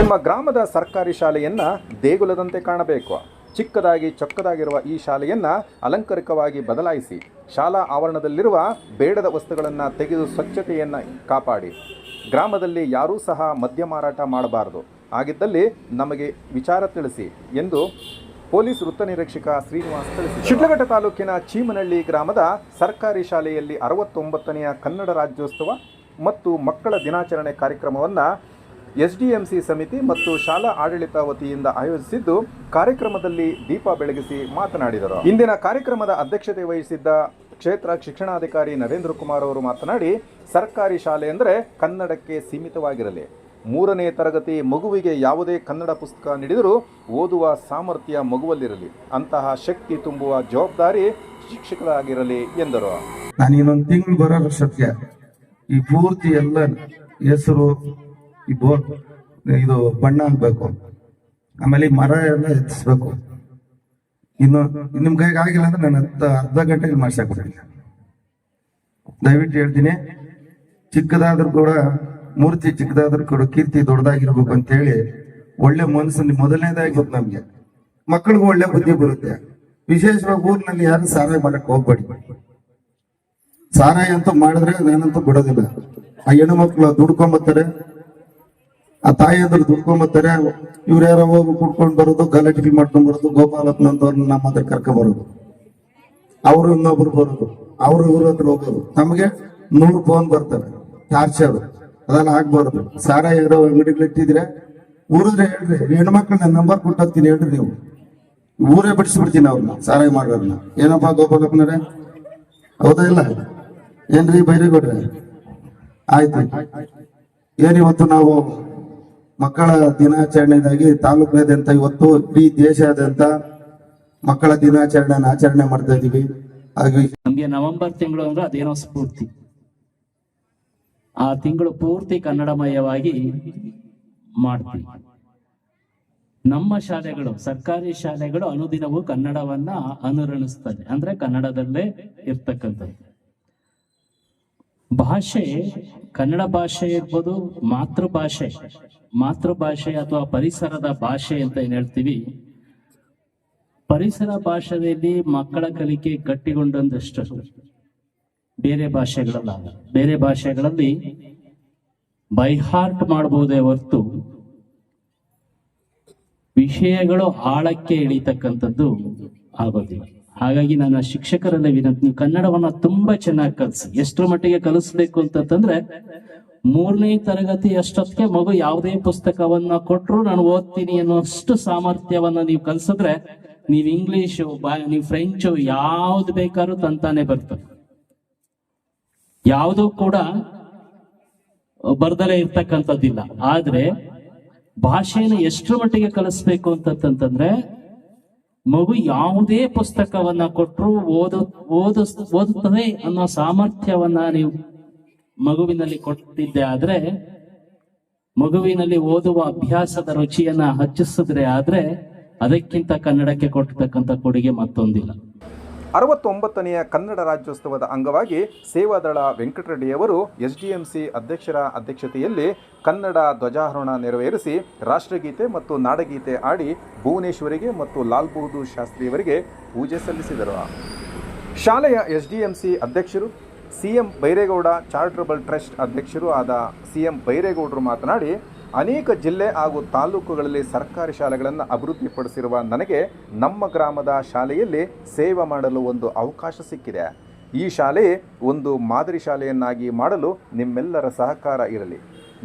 ನಿಮ್ಮ ಗ್ರಾಮದ ಸರ್ಕಾರಿ ಶಾಲೆಯನ್ನು ದೇಗುಲದಂತೆ ಕಾಣಬೇಕು. ಚಿಕ್ಕದಾಗಿ ಚೊಕ್ಕದಾಗಿರುವ ಈ ಶಾಲೆಯನ್ನು ಅಲಂಕಾರಿಕವಾಗಿ ಬದಲಾಯಿಸಿ, ಶಾಲಾ ಆವರಣದಲ್ಲಿರುವ ಬೇಡದ ವಸ್ತುಗಳನ್ನು ತೆಗೆದು ಸ್ವಚ್ಛತೆಯನ್ನು ಕಾಪಾಡಿ. ಗ್ರಾಮದಲ್ಲಿ ಯಾರೂ ಸಹ ಮದ್ಯ ಮಾರಾಟ ಮಾಡಬಾರದು. ಆಗಿದ್ದಲ್ಲಿ ನಮಗೆ ವಿಚಾರ ತಿಳಿಸಿ ಎಂದು ಪೊಲೀಸ್ ವೃತ್ತ ನಿರೀಕ್ಷಕ ಶ್ರೀನಿವಾಸ್ ತಿಳಿಸಿದರು. ಶಿಡ್ಲಘಟ್ಟ ತಾಲೂಕಿನ ಚೀಮನಹಳ್ಳಿ ಗ್ರಾಮದ ಸರ್ಕಾರಿ ಶಾಲೆಯಲ್ಲಿ ಅರವತ್ತೊಂಬತ್ತನೆಯ ಕನ್ನಡ ರಾಜ್ಯೋತ್ಸವ ಮತ್ತು ಮಕ್ಕಳ ದಿನಾಚರಣೆ ಕಾರ್ಯಕ್ರಮವನ್ನು ಎಸ್ಡಿಎಂಸಿ ಸಮಿತಿ ಮತ್ತು ಶಾಲಾ ಆಡಳಿತ ವತಿಯಿಂದ ಆಯೋಜಿಸಿದ್ದು ಕಾರ್ಯಕ್ರಮದಲ್ಲಿ ದೀಪ ಬೆಳಗಿಸಿ ಮಾತನಾಡಿದರು. ಇಂದಿನ ಕಾರ್ಯಕ್ರಮದ ಅಧ್ಯಕ್ಷತೆ ವಹಿಸಿದ್ದ ಕ್ಷೇತ್ರ ಶಿಕ್ಷಣಾಧಿಕಾರಿ ನರೇಂದ್ರ ಕುಮಾರ್ ಅವರು ಮಾತನಾಡಿ, ಸರ್ಕಾರಿ ಶಾಲೆ ಅಂದರೆ ಕನ್ನಡಕ್ಕೆ ಸೀಮಿತವಾಗಿರಲಿ. ಮೂರನೇ ತರಗತಿ ಮಗುವಿಗೆ ಯಾವುದೇ ಕನ್ನಡ ಪುಸ್ತಕ ನೀಡಿದರೂ ಓದುವ ಸಾಮರ್ಥ್ಯ ಮಗುವಲ್ಲಿರಲಿ. ಅಂತಹ ಶಕ್ತಿ ತುಂಬುವ ಜವಾಬ್ದಾರಿ ಶಿಕ್ಷಕರಾಗಿರಲಿ ಎಂದರು. ನಾನು ಇನ್ನೊಂದು ತಿಂಗಳು ಸತ್ಯ ಈ ಪೂರ್ತಿ ಎಲ್ಲ ಹೆಸರು ಈ ಇದು ಬಣ್ಣ ಹಾಕ್ಬೇಕು. ಆಮೇಲೆ ಈ ಮರ ಎಲ್ಲ ಹೆಚ್ಚಿಸ್ಬೇಕು. ಇನ್ನು, ನಿಮ್ ಕೈಗೆ ಆಗಿಲ್ಲ ಅಂದ್ರೆ ನಾನು ಹತ್ತು, ಅರ್ಧ ಗಂಟೆಗೆ ಮಾಡ್ಸಾಕ್ಬಿಡ್ತೀನಿ. ದಯವಿಟ್ಟು ಹೇಳ್ತೀನಿ, ಚಿಕ್ಕದಾದ್ರೂ ಕೂಡ, ಮೂರ್ತಿ ಚಿಕ್ಕದಾದ್ರೂ ಕೂಡ ಕೀರ್ತಿ ದೊಡ್ಡದಾಗಿರ್ಬೇಕು ಅಂತ ಹೇಳಿ ಒಳ್ಳೆ ಮನಸ್ಸು ಮೊದಲನೇದಾಗಿ ಗೊತ್ತು ನಮ್ಗೆ. ಮಕ್ಕಳಿಗೂ ಒಳ್ಳೆ ಬುದ್ಧಿ ಬರುತ್ತೆ. ವಿಶೇಷವಾಗಿ ಊರಿನಲ್ಲಿ ಯಾರು ಸಾರಾಯ ಮಾಡಕ್ ಹೋಗ್ಬೇಡಿ. ಸಾರಾಯ ಅಂತ ಮಾಡಿದ್ರೆ ನಾನಂತೂ ಬಿಡೋದಿಲ್ಲ. ಆ ಹೆಣ್ಣು ಮಕ್ಕಳು ದುಡ್ಕೊಂಬತ್ತಾರೆ. ಆ ತಾಯಿಯಂದ್ರು ದುಡ್ಕೊಂಬತ್ತಾರೆ. ಇವ್ರು ಯಾರೋ ಹೋಗಿ ಕುಡ್ಕೊಂಡ್ ಬರೋದು, ಗಲಾಟೆ ಮಾಡ್ಕೊಂಡ್ ಬರೋದು ಗೋಪಾಲಪ್ಪನಂತವ್ರನ್ನ ನಮ್ಮ ಹತ್ರ ಕರ್ಕೊ ಬರೋದು. ಅವರು ಇನ್ನೊಬ್ರು ಬರೋದು, ಅವ್ರು ಇವ್ರ ಹತ್ರ ಹೋಗೋದು. ನಮಗೆ ನೂರು ಫೋನ್ ಬರ್ತವೆ ಟಾರ್ಚರ್ ಅದೆಲ್ಲ ಆಗ್ಬಾರ್ದು. ಸಾರ ಯಾರೋ ಅಂಗಡಿಗಳು ಇಟ್ಟಿದ್ರೆ ಊರಿದ್ರೆ ಹೇಳ್ರಿ, ಹೆಣ್ಮಕ್ಳನ್ನ ನಂಬರ್ ಕೊಟ್ಟೋಗ್ತೀನಿ ಹೇಳ್ರಿ ನೀವು. ಊರೇ ಬಿಡಿಸ್ಬಿಡ್ತೀನಿ ಅವ್ರನ್ನ ಸಾರಾಯಿ ಮಾಡೋರ್ನ. ಏನಪ್ಪ ಗೋಪಾಲಪ್ಪನವ್ರೆ? ಹೌದಾ ಇಲ್ಲ? ಏನ್ರಿ ಬೈರೇಗೌಡ್ರೆ? ಆಯ್ತು. ಏನಿವತ್ತು ನಾವು ಮಕ್ಕಳ ದಿನಾಚರಣೆಗಾಗಿ ತಾಲೂಕಿನಾದ್ಯಂತ ಇವತ್ತು ಇಡೀ ದೇಶಾದ್ಯಂತ ಮಕ್ಕಳ ದಿನಾಚರಣೆ ಆಚರಣೆ ಮಾಡ್ತಾ ಇದೀವಿ ಹಾಗೆ ನಮ್ಗೆ ನವೆಂಬರ್ ತಿಂಗಳು ಅಂದ್ರೆ ಅದೇನೋ ಸ್ಫೂರ್ತಿ. ಆ ತಿಂಗಳು ಪೂರ್ತಿ ಕನ್ನಡಮಯವಾಗಿ ಮಾಡ್ತೀವಿ. ನಮ್ಮ ಶಾಲೆಗಳು, ಸರ್ಕಾರಿ ಶಾಲೆಗಳು ಅನುದಿನವೂ ಕನ್ನಡವನ್ನ ಅನುರಣಿಸ್ತದೆ. ಅಂದ್ರೆ ಕನ್ನಡದಲ್ಲೇ ಇರ್ತಕ್ಕಂಥದ್ದು. ಭಾಷೆ ಕನ್ನಡ ಭಾಷೆ ಇರ್ಬೋದು ಮಾತೃಭಾಷೆ. ಮಾತೃಭಾಷೆ ಅಥವಾ ಪರಿಸರದ ಭಾಷೆ ಅಂತ ಏನು ಹೇಳ್ತೀವಿ? ಪರಿಸರ ಭಾಷೆಯಲ್ಲಿ ಮಕ್ಕಳ ಕಲಿಕೆ ಗಟ್ಟಿಗೊಂಡಂದಷ್ಟು. ಬೇರೆ ಭಾಷೆಗಳಲ್ಲ. ಬೇರೆ ಭಾಷೆಗಳಲ್ಲಿ ಬೈ ಹಾರ್ಟ್ ಮಾಡಬಹುದೇ ಹೊರತು ವಿಷಯಗಳು ಆಳಕ್ಕೆ ಇಳಿತಕ್ಕಂಥದ್ದು ಆಗೋದಿಲ್ಲ. ಹಾಗಾಗಿ ನನ್ನ ಶಿಕ್ಷಕರಲ್ಲಿ ವಿನಂತಿ, ನೀವು ಕನ್ನಡವನ್ನ ತುಂಬಾ ಚೆನ್ನಾಗಿ ಕಲಿಸಿ. ಎಷ್ಟರ ಮಟ್ಟಿಗೆ ಕಲಿಸ್ಬೇಕು ಅಂತಂದ್ರೆ ಮೂರನೇ ತರಗತಿ ಅಷ್ಟೊತ್ತಿಗೆ ಮಗು ಯಾವುದೇ ಪುಸ್ತಕವನ್ನ ಕೊಟ್ಟರು ನಾನು ಓದ್ತೀನಿ ಅನ್ನೋಷ್ಟು ಸಾಮರ್ಥ್ಯವನ್ನ ನೀವು ಕಲ್ಸಿದ್ರೆ ನೀವು ಇಂಗ್ಲಿಷು ನೀವು ಫ್ರೆಂಚು ಯಾವ್ದು ಬೇಕಾದ್ರೂ ತಂತಾನೆ ಬರ್ತದೆ ಯಾವುದು ಕೂಡ ಬರ್ದಲೇ ಇರ್ತಕ್ಕಂಥದ್ದಿಲ್ಲ. ಆದ್ರೆ ಭಾಷೆಯನ್ನು ಎಷ್ಟರ ಮಟ್ಟಿಗೆ ಕಲಿಸ್ಬೇಕು ಅಂತಂತಂದ್ರೆ ಮಗು ಯಾವುದೇ ಪುಸ್ತಕವನ್ನ ಕೊಟ್ಟರು ಓದ ಓದ, ಓದುತ್ತದೆ ಅನ್ನೋ ಸಾಮರ್ಥ್ಯವನ್ನ ನೀವು ಮಗುವಿನಲ್ಲಿ ಕೊಟ್ಟಿದ್ದೆ ಆದ್ರೆ, ಮಗುವಿನಲ್ಲಿ ಓದುವ ಅಭ್ಯಾಸದ ರುಚಿಯನ್ನ ಹಚ್ಚಿಸಿದ್ರೆ ಆದ್ರೆ, ಅದಕ್ಕಿಂತ ಕನ್ನಡಕ್ಕೆ ಕೊಟ್ಟಿರ್ತಕ್ಕಂಥ ಕೊಡುಗೆ ಮತ್ತೊಂದಿಲ್ಲ. ಅರವತ್ತೊಂಬತ್ತನೆಯ ಕನ್ನಡ ರಾಜ್ಯೋತ್ಸವದ ಅಂಗವಾಗಿ ಸೇವಾದಳ ವೆಂಕಟರೆಡ್ಡಿಯವರು ಎಸ್ಡಿಎಂಸಿ ಅಧ್ಯಕ್ಷರ ಅಧ್ಯಕ್ಷತೆಯಲ್ಲಿ ಕನ್ನಡ ಧ್ವಜಾರೋಹಣ ನೆರವೇರಿಸಿ ರಾಷ್ಟ್ರಗೀತೆ ಮತ್ತು ನಾಡಗೀತೆ ಆಡಿ ಭುವನೇಶ್ವರಿಗೆ ಮತ್ತು ಲಾಲ್ ಬಹದ್ದೂರ್ ಶಾಸ್ತ್ರಿಯವರಿಗೆ ಪೂಜೆ ಸಲ್ಲಿಸಿದರು. ಶಾಲೆಯ ಎಸ್ಡಿಎಂಸಿ ಅಧ್ಯಕ್ಷರು ಸಿಎಂ ಬೈರೇಗೌಡ ಚಾರಿಟಬಲ್ ಟ್ರಸ್ಟ್ ಅಧ್ಯಕ್ಷರು ಆದ ಸಿಎಂ ಬೈರೇಗೌಡರು ಮಾತನಾಡಿ, ಅನೇಕ ಜಿಲ್ಲೆ ಹಾಗೂ ತಾಲೂಕುಗಳಲ್ಲಿ ಸರ್ಕಾರಿ ಶಾಲೆಗಳನ್ನು ಅಭಿವೃದ್ಧಿಪಡಿಸಿರುವ ನನಗೆ ನಮ್ಮ ಗ್ರಾಮದ ಶಾಲೆಯಲ್ಲಿ ಸೇವೆ ಮಾಡಲು ಒಂದು ಅವಕಾಶ ಸಿಕ್ಕಿದೆ. ಈ ಶಾಲೆ ಒಂದು ಮಾದರಿ ಶಾಲೆಯನ್ನಾಗಿ ಮಾಡಲು ನಿಮ್ಮೆಲ್ಲರ ಸಹಕಾರ ಇರಲಿ.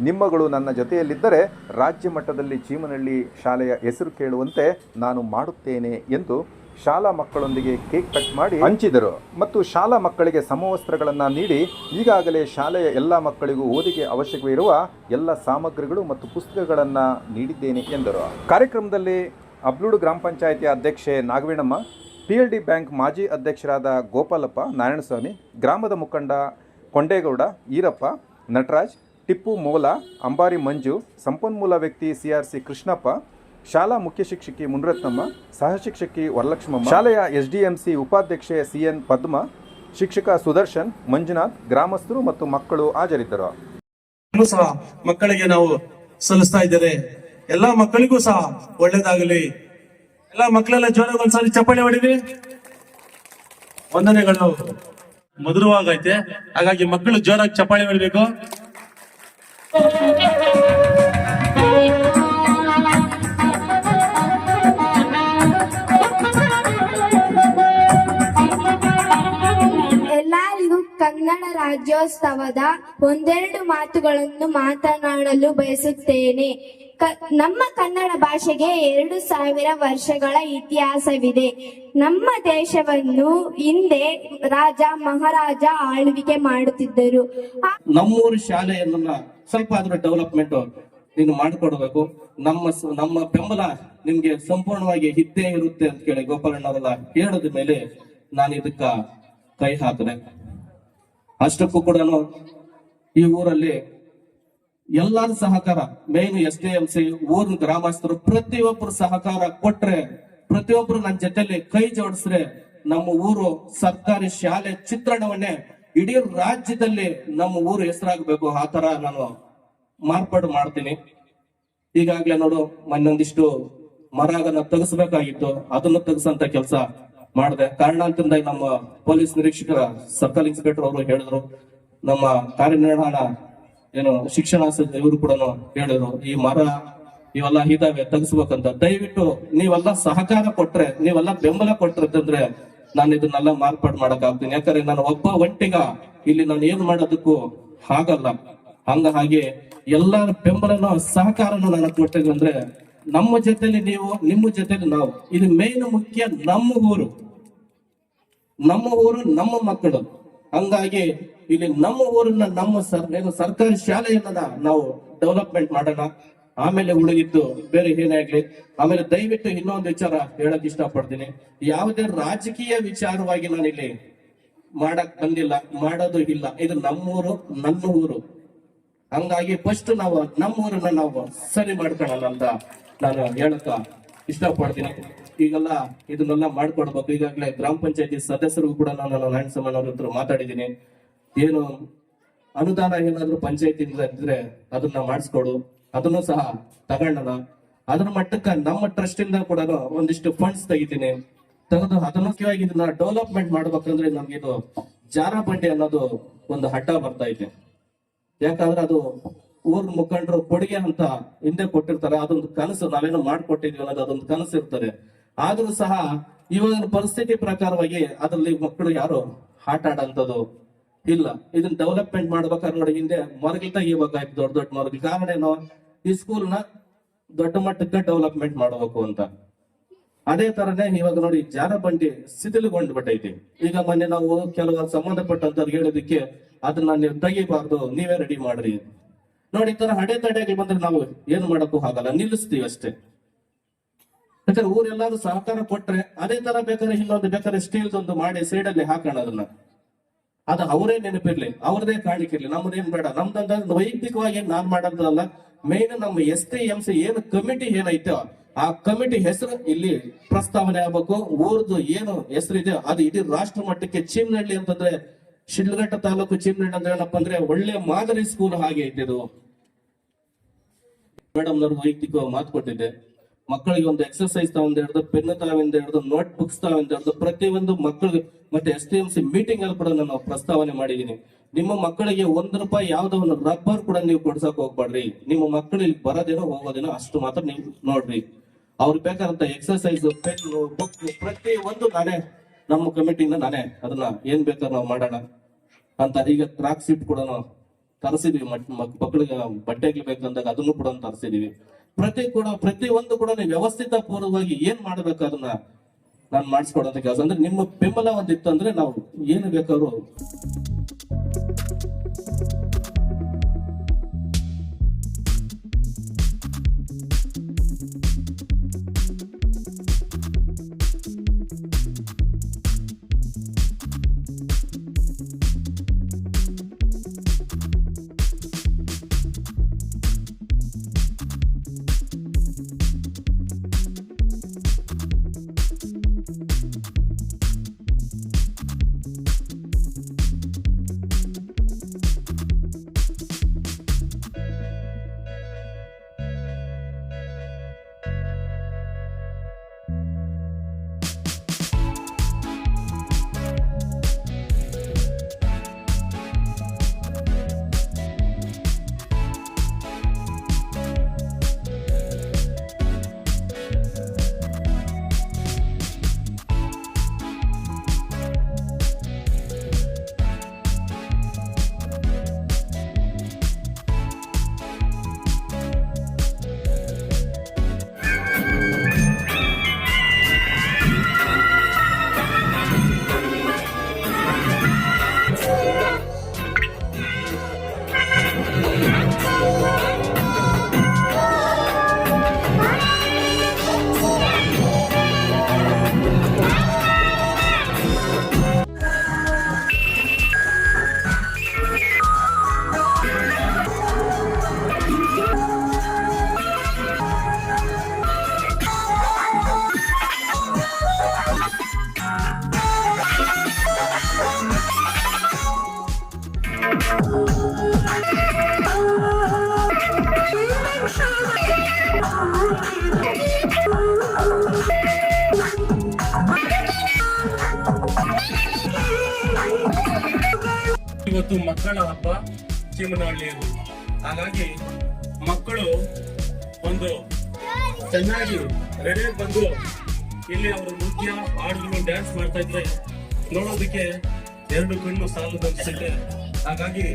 ನಿಮ್ಮಗಳು ನನ್ನ ಜೊತೆಯಲ್ಲಿದ್ದರೆ ರಾಜ್ಯ ಮಟ್ಟದಲ್ಲಿ ಚೀಮನಹಳ್ಳಿ ಶಾಲೆಯ ಹೆಸರು ಕೇಳುವಂತೆ ನಾನು ಮಾಡುತ್ತೇನೆ ಎಂದು ಶಾಲಾ ಮಕ್ಕಳೊಂದಿಗೆ ಕೇಕ್ ಕಟ್ ಮಾಡಿ ಹಂಚಿದರು. ಮತ್ತು ಶಾಲಾ ಮಕ್ಕಳಿಗೆ ಸಮವಸ್ತ್ರಗಳನ್ನು ನೀಡಿ ಈಗಾಗಲೇ ಶಾಲೆಯ ಎಲ್ಲ ಮಕ್ಕಳಿಗೂ ಓದಿಗೆ ಅವಶ್ಯಕವಿರುವ ಎಲ್ಲ ಸಾಮಗ್ರಿಗಳು ಮತ್ತು ಪುಸ್ತಕಗಳನ್ನು ನೀಡಿದ್ದೇನೆ ಎಂದರು. ಕಾರ್ಯಕ್ರಮದಲ್ಲಿ ಅಬ್ಲೂಡು ಗ್ರಾಮ ಪಂಚಾಯಿತಿ ಅಧ್ಯಕ್ಷೆ Nagavenamma, P L D bank ಮಾಜಿ ಅಧ್ಯಕ್ಷರಾದ ಗೋಪಾಲಪ್ಪ, ನಾರಾಯಣಸ್ವಾಮಿ, ಗ್ರಾಮದ ಮುಖಂಡ ಕೊಂಡೇಗೌಡ, ಈರಪ್ಪ, ನಟರಾಜ್, ಟಿಪ್ಪು ಮೋಲ, ಅಂಬಾರಿ ಮಂಜು, ಸಂಪನ್ಮೂಲ ವ್ಯಕ್ತಿ ಸಿಆರ್ಸಿ ಕೃಷ್ಣಪ್ಪ ಶಾಲಾ ಮುಖ್ಯ ಶಿಕ್ಷಕಿ ಮುನರತ್ನಮ್ಮ, ಸಹ ಶಿಕ್ಷಕಿ ವರಲಕ್ಷ್ಮಮ್ಮ, ಶಾಲೆಯ ಎಸ್ ಡಿ ಎಂ ಸಿ ಉಪಾಧ್ಯಕ್ಷೆ ಸಿಎನ್ ಪದ್ಮ, ಶಿಕ್ಷಕ ಸುದರ್ಶನ್, ಮಂಜುನಾಥ್, ಗ್ರಾಮಸ್ಥರು ಮತ್ತು ಮಕ್ಕಳು ಹಾಜರಿದ್ದರು. ಸಹ ಮಕ್ಕಳಿಗೆ ನಾವು ಸಲ್ಲಿಸ್ತಾ ಇದ್ದೇವೆ. ಎಲ್ಲಾ ಮಕ್ಕಳಿಗೂ ಸಹ ಒಳ್ಳೇದಾಗಲಿ. ಎಲ್ಲ ಮಕ್ಕಳೆಲ್ಲ ಜೋರಾಗಿ ಒಂದ್ಸರಿ ಚಪ್ಪಾಳೆ ಹೊಡಿರಿ. ವಂದನೆಗಳು. ಮಧುರವಾಗೈತೆ. ಹಾಗಾಗಿ ಮಕ್ಕಳು ಜೋರಾಗಿ ಚಪ್ಪಾಳೆ ಹೊಡಿಬೇಕು. ಕನ್ನಡ ರಾಜ್ಯೋತ್ಸವದ ಒಂದೆರಡು ಮಾತುಗಳನ್ನು ಮಾತನಾಡಲು ಬಯಸುತ್ತೇನೆ. ನಮ್ಮ ಕನ್ನಡ ಭಾಷೆಗೆ ಎರಡು ಸಾವಿರ ವರ್ಷಗಳ ಇತಿಹಾಸವಿದೆ. ನಮ್ಮ ದೇಶವನ್ನು ಹಿಂದೆ ರಾಜ ಮಹಾರಾಜ ಆಳ್ವಿಕೆ ಮಾಡುತ್ತಿದ್ದರು. ನಮ್ಮೂರು ಶಾಲೆಯನ್ನ ಸ್ವಲ್ಪ ಆದ್ರೂ ಡೆವಲಪ್ಮೆಂಟ್ ನೀನು ಮಾಡಿಕೊಡ್ಬೇಕು. ನಮ್ಮ ನಮ್ಮ ಬೆಂಬಲ ನಿಮ್ಗೆ ಸಂಪೂರ್ಣವಾಗಿ ಇದ್ದೇ ಇರುತ್ತೆ ಅಂತ ಕೇಳಿ ಗೋಪಾಲಣ್ಣವರೆಲ್ಲ ಹೇಳದ ಮೇಲೆ ನಾನು ಇದಕ್ಕ ಕೈ ಹಾಕಿದೆ. ಅಷ್ಟಕ್ಕೂ ಕೂಡ ಈ ಊರಲ್ಲಿ ಎಲ್ಲರ ಸಹಕಾರ main S D M C ಊರಿನ ಗ್ರಾಮಸ್ಥರು ಪ್ರತಿಯೊಬ್ಬರು ಸಹಕಾರ ಕೊಟ್ರೆ ಪ್ರತಿಯೊಬ್ಬರು ನನ್ನ ಜೊತೆಲಿ ಕೈ ಜೋಡಿಸ್ರೆ ನಮ್ಮ ಊರು ಸರ್ಕಾರಿ ಶಾಲೆ ಚಿತ್ರಣವನ್ನೇ ಇಡೀ ರಾಜ್ಯದಲ್ಲಿ ನಮ್ಮ ಊರು ಹೆಸರಾಗಬೇಕು. ಆ ತರ ನಾನು ಮಾರ್ಪಾಡು ಮಾಡ್ತೀನಿ. ಈಗಾಗ್ಲೇ ನೋಡು ಮನ್ನೊಂದಿಷ್ಟು ಮರಗನ್ನ ತೆಗೆಸ್ಬೇಕಾಗಿತ್ತು. ಅದನ್ನು ತೆಗೆಸಂತ ಕೆಲಸ ಮಾಡಿದೆ. ಕಾರಣಾಂತರದಿಂದ ನಮ್ಮ ಪೊಲೀಸ್ ನಿರೀಕ್ಷಕರ ಸರ್ಕಲ್ ಇನ್ಸ್ಪೆಕ್ಟರ್ ಅವರು ಹೇಳಿದ್ರು. ನಮ್ಮ ಕಾರ್ಯನಿರ್ವಹಣ ಏನು ಶಿಕ್ಷಣ ಇವರು ಕೂಡ ಹೇಳಿದ್ರು. ಈ ಮರ ಇವೆಲ್ಲ ಇದಾವೆ ತಗ್ಸ್ಬೇಕಂತ. ದಯವಿಟ್ಟು ನೀವೆಲ್ಲ ಸಹಕಾರ ಕೊಟ್ರೆ, ನೀವೆಲ್ಲ ಬೆಂಬಲ ಕೊಟ್ರೆ ನಾನು ಇದನ್ನೆಲ್ಲ ಮಾರ್ಪಾಡು ಮಾಡಕ್ ಆಗ್ತೀನಿ ಯಾಕಂದ್ರೆ ನಾನು ಒಬ್ಬ ಒಂಟಿಗ, ಇಲ್ಲಿ ನಾನು ಏನ್ ಮಾಡೋದಕ್ಕೂ ಆಗಲ್ಲ ಹಂಗ ಹಾಗೆ ಎಲ್ಲರ ಬೆಂಬಲನೂ ಸಹಕಾರನೂ ನನಗೆ ಕೊಟ್ಟಿದ್ರೆ ನಮ್ಮ ಜೊತೆಲಿ ನೀವು, ನಿಮ್ಮ ಜೊತೆಲಿ ನಾವು. ಇದು ಮೇನ್ ಮುಖ್ಯ ನಮ್ಮ ಊರು. ನಮ್ಮ ಊರು ನಮ್ಮ ಮಕ್ಕಳು. ಹಂಗಾಗಿ ಇಲ್ಲಿ ನಮ್ಮ ಊರನ್ನ ನಮ್ಮ ಸರ್ ಸರ್ಕಾರಿ ಶಾಲೆಯನ್ನ ನಾವು ಡೆವಲಪ್ಮೆಂಟ್ ಮಾಡೋಣ. ಆಮೇಲೆ ಉಳಿದಿದ್ದು ಬೇರೆ ಏನೇ ಆಗ್ಲಿ ಆಮೇಲೆ ದಯವಿಟ್ಟು ಇನ್ನೊಂದು ವಿಚಾರ ಹೇಳಕ್ ಇಷ್ಟಪಡ್ತೀನಿ. ಯಾವುದೇ ರಾಜಕೀಯ ವಿಚಾರವಾಗಿ ನಾನು ಇಲ್ಲಿ ಮಾಡಕ್ ಬಂದಿಲ್ಲ, ಮಾಡೋದು ಇಲ್ಲ. ಇದು ನಮ್ಮೂರು, ನನ್ನ ಊರು. ಹಂಗಾಗಿ ಫಸ್ಟ್ ನಾವು ನಮ್ಮ ಊರನ್ನ ನಾವು ಸರಿ ಮಾಡ್ಕೊಳ್ಳೋಣ ಅಂತ ನಾನು ಹೇಳಕ್ಕ ಇಷ್ಟಪಡ್ತೀನಿ. ಈಗೆಲ್ಲ ಇದನ್ನೆಲ್ಲ ಮಾಡ್ಕೊಡ್ಬೇಕು. ಈಗಾಗಲೇ ಗ್ರಾಮ ಪಂಚಾಯತಿ ಸದಸ್ಯರಿಗೂ ಕೂಡ ನಾನು ನಾರಾಯಣ ಸಮಾನ್ ಅವ್ರ ಹತ್ರ ಮಾತಾಡಿದ್ದೀನಿ. ಏನು ಅನುದಾನ ಏನಾದ್ರು ಪಂಚಾಯತಿಯಿಂದ ಇದ್ರೆ ಅದನ್ನ ಮಾಡಿಸ್ಕೊಡು. ಅದನ್ನು ಸಹ ತಗೊಂಡನ ಅದ್ರ ಮಟ್ಟಕ್ಕೆ ನಮ್ಮ ಟ್ರಸ್ಟ್ ಇಂದ ಕೂಡ ಒಂದಿಷ್ಟು ಫಂಡ್ಸ್ ತೆಗಿತೀನಿ. ತೆಗೆದು ಅದನ್ನು ಇದನ್ನ ಡೆವಲಪ್ಮೆಂಟ್ ಮಾಡ್ಬೇಕಂದ್ರೆ ನಮ್ಗೆ ಇದು ಜಾರ ಬಂಡಿ ಅನ್ನೋದು ಒಂದು ಹಠ ಬರ್ತಾ ಇದೆ. ಯಾಕಂದ್ರೆ ಅದು ಊರ್ ಮುಖಂಡರು ಕೊಡುಗೆ ಅಂತ ಹಿಂದೆ ಕೊಟ್ಟಿರ್ತಾರೆ. ಅದೊಂದು ಕನಸು ನಾವೇನೋ ಮಾಡ್ಕೊಟ್ಟಿದ್ವಿ ಅನ್ನೋದು ಅದೊಂದು ಕನಸು ಇರ್ತದೆ ಆದ್ರೂ ಸಹ ಇವಾಗ ಪರಿಸ್ಥಿತಿ ಪ್ರಕಾರವಾಗಿ ಅದರಲ್ಲಿ ಮಕ್ಕಳು ಯಾರು ಆಟ ಆಡಂತದ್ದು ಇಲ್ಲ. ಇದನ್ನ ಡೆವಲಪ್ಮೆಂಟ್ ಮಾಡ್ಬೇಕಾದ್ರೆ ನೋಡಿ, ಹಿಂದೆ ಮರಗಿಲ್ತ ಇವಾಗ ದೊಡ್ಡ ದೊಡ್ಡ ಮರಗಿಲ್. ಕಾರಣ ಏನು? ಈ ಸ್ಕೂಲ್ನ ದೊಡ್ಡ ಮಟ್ಟಕ್ಕೆ ಡೆವಲಪ್ಮೆಂಟ್ ಮಾಡಬೇಕು ಅಂತ. ಅದೇ ತರನೇ ಇವಾಗ ನೋಡಿ ಜಾರ ಬಂಡಿ ಶಿಥಿಲಗೊಂಡು ಬಿಟ್ಟೈತಿ ಈಗ ಮೊನ್ನೆ ನಾವು ಕೆಲವರು ಸಂಬಂಧಪಟ್ಟಂತವ್ರಿಗೆ ಹೇಳೋದಕ್ಕೆ ಅದನ್ನ ನೀವು ತೆಗಿಬಾರ್ದು, ನೀವೇ ರೆಡಿ ಮಾಡ್ರಿ. ನೋಡಿ, ಈ ತರ ಅಡೆತಡೆಗೆ ಬಂದ್ರೆ ನಾವು ಏನು ಮಾಡೋಕ್ಕೂ ಆಗಲ್ಲ, ನಿಲ್ಲಿಸ್ತೀವಿ ಅಷ್ಟೇ. ಯಾಕಂದ್ರೆ ಊರೆಲ್ಲಾದ್ರೂ ಸಹಕಾರ ಕೊಟ್ರೆ ಅದೇ ತರ ಬೇಕಾದ್ರೆ ಇನ್ನೊಂದು ಬೇಕಾದ್ರೆ ಸ್ಟೀಲ್ ಒಂದು ಮಾಡಿ ಸೈಡ್ ಅಲ್ಲಿ ಹಾಕೋಣ ಅದನ್ನ. ಅದು ಅವರೇ ನೆನಪಿರ್ಲಿ, ಅವ್ರದೇ ಕಾಣಿಕಿರ್ಲಿ. ನಮ್ದೇನ್ ಬೇಡ ನಮ್ದಂತ ವೈಯಕ್ತಿಕವಾಗಿ ಏನ್ ನಾನ್ ಮಾಡೋದಲ್ಲ ಮೇನ್ ನಮ್ಮ ಎಸ್ ಟಿ ಎಂ ಸಿ ಏನು ಕಮಿಟಿ ಏನೈತೋ ಆ ಕಮಿಟಿ ಹೆಸರು ಇಲ್ಲಿ ಪ್ರಸ್ತಾವನೆ ಆಗ್ಬೇಕು. ಊರ್ದು ಏನು ಹೆಸರಿದೆ, ಅದು ಇಡೀ ರಾಷ್ಟ್ರ ಮಟ್ಟಕ್ಕೆ ಚೀಮನಹಳ್ಳಿ ಅಂತಂದ್ರೆ, ಶಿಡ್ಲಘಟ್ಟ ತಾಲೂಕು ಚೀಮನಹಳ್ಳಿ ಅಂದ್ರೆ ಏನಪ್ಪಾ ಅಂದ್ರೆ ಒಳ್ಳೆ ಮಾದರಿ ಸ್ಕೂಲ್ ಹಾಗೆ ಐತೆ ಇದು. ಮೇಡಮ್ ನವ್ರು ವೈಯಕ್ತಿಕ ಮಾತು ಕೊಟ್ಟಿದ್ದೆ. ಮಕ್ಕಳಿಗೆ ಒಂದು ಎಕ್ಸರ್ಸೈಸ್ ತಾವಿಂದ ಹಿಡಿದು ಪೆನ್ ತಾವಿಂದ ಹಿಡಿದು ನೋಟ್ ಬುಕ್ಸ್ ತಾವಿಂದ ಹಿಡಿದು, ಪ್ರತಿಯೊಂದು ಮಕ್ಕಳಿಗೆ ಮತ್ತೆ S T M C meeting ಅಲ್ಲಿ ಕೂಡ ನಾನು ಪ್ರಸ್ತಾವನೆ ಮಾಡಿದ್ದೀನಿ. ನಿಮ್ಮ ಮಕ್ಕಳಿಗೆ ಒಂದ್ ರೂಪಾಯಿ ಯಾವ್ದೋ ಒಂದು ರಬ್ಬರ್ ಕೂಡ ನೀವು ಕೊಡ್ಸಕ್ ಹೋಗ್ಬೇಡ್ರಿ. ನಿಮ್ಮ ಮಕ್ಕಳು ಇಲ್ಲಿ ಬರೋದೇನೋ ಹೋಗೋದೇನೋ ಅಷ್ಟು ಮಾತ್ರ ನೀವು ನೋಡ್ರಿ. ಅವ್ರಿಗೆ ಬೇಕಾದಂತ ಎಕ್ಸರ್ಸೈಸ್ ಪೆನ್ ಬುಕ್ ಪ್ರತಿ ಒಂದು ನಾನೇ ನಮ್ಮ ಕಮಿಟಿಯಿಂದ ನಾನೇ ಅದನ್ನ ಏನ್ ಬೇಕಾದ್ರೆ ನಾವು ಮಾಡೋಣ ಅಂತ ಈಗ ಟ್ರಾಕ್ ಸೀಟ್ ಕೂಡ ನಾವು ತರಿಸಿದೀವಿ ಮಕ್ಕಳಿಗೆ ಬಟ್ಟೆಗೆ ಬೇಕಂದಾಗ ಅದನ್ನು ಕೂಡ ತರಿಸಿದೀವಿ. ಪ್ರತಿ ಕೂಡ ಪ್ರತಿ ಕೂಡ ವ್ಯವಸ್ಥಿತ ಪೂರ್ವವಾಗಿ ಏನ್ ಮಾಡ್ಬೇಕು ಅದನ್ನ ನಾನು ಮಾಡಿಸ್ಕೊಡೋದಕ್ಕೆ? ಅಂದ್ರೆ ನಿಮ್ಮ ಬೆಂಬಲ ಒಂದಿತ್ತು ಅಂದ್ರೆ ನಾವು ಏನು ಬೇಕಾದ್ರೂ ಇವತ್ತು ಮಕ್ಕಳ ಹಬ್ಬ ಚೀಮನಹಳ್ಳಿಯಲ್ಲಿ ಹಾಗಾಗಿ ಮಕ್ಕಳು ಒಂದು ಚೆನ್ನಾಗಿ ರೆಡಿ ಬಂದು ಇಲ್ಲಿ ಅವರು ನೃತ್ಯ, ಹಾಡುಗಳು ಡ್ಯಾನ್ಸ್ ಮಾಡ್ತಾ ಇದ್ರೆ ನೋಡೋದಕ್ಕೆ ಎರಡು ಕಣ್ಣು ಸಾಲು ಬಂದಿಸಿದೆ ಹಾಗಾಗಿ